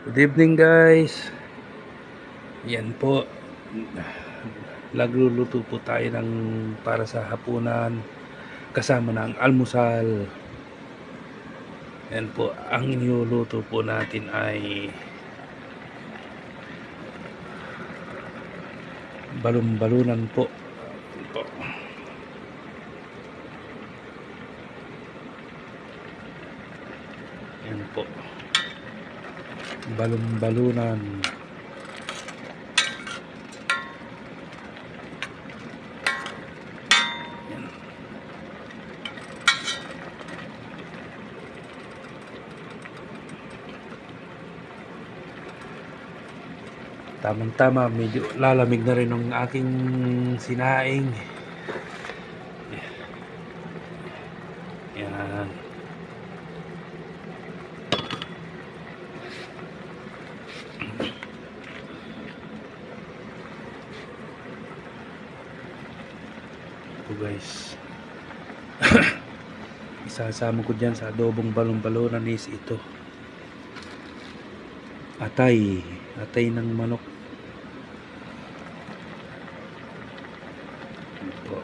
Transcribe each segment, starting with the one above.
Good evening guys. Yan po. Nagluluto po tayo ng para sa hapunan kasama ng almusal. Yan po. Ang iniluluto po natin ay balon-balunan po. Yan po. Yan po. Balon-balunan. Yan. Tamang-tama, medyo lalamig na rin ang aking sinaing. Yan. Ito guys. Isasama ko dyan sa adobong balon-balonan is ito. Atay. Atay ng manok. Ito.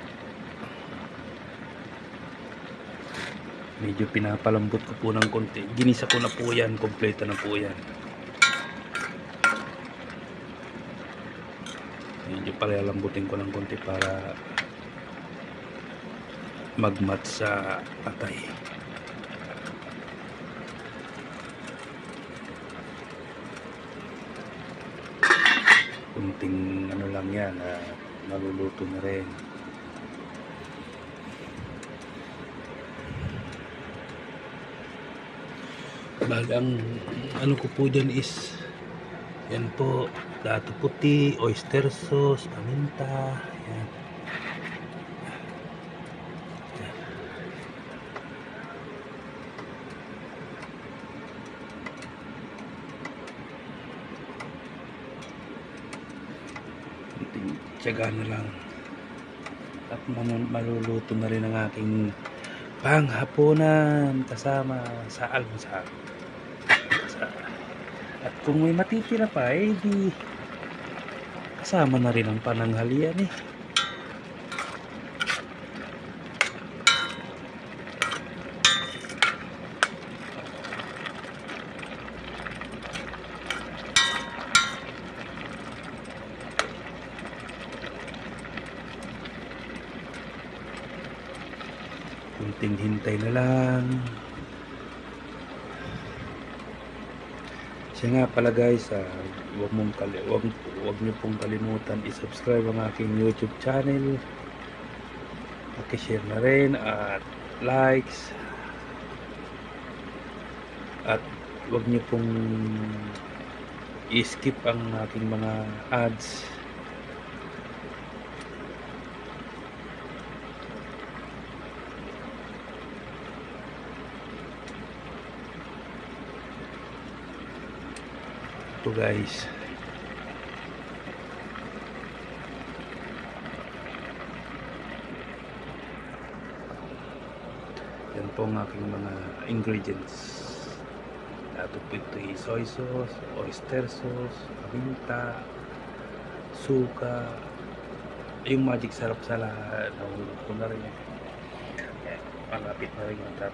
Medyo pinapalambot ko po ng konti. Ginisa ko na po yan. Kompleto na po yan. Medyo palalambutin ko ng konti para magmat sa atay. Kunting ano lang yan, ah, maluluto na rin. Bag ang ano ko po dyan is yan po, dato puti, oyster sauce, paminta, yan. Tiyaga na lang. At maluluto na rin ang aking panghapunan kasama sa almusal. Sa- At kung may matitira pa, eh di kasama na rin ang pananghalian eh. Kunting hintay na lang. Siya nga pala guys, ah, wag mong kali wag, wag niyo pong kalimutan i-subscribe ang aking YouTube channel. Paki-share na rin at likes. At wag niyo pong i-skip ang aking mga ads. Ito guys. Yan po ang aking mga ingredients. Po ito ay soy sauce, oyster sauce, paminta, suka, yung magic sarap sa lahat. Nahulog ko na rin. Malapit na rin tap.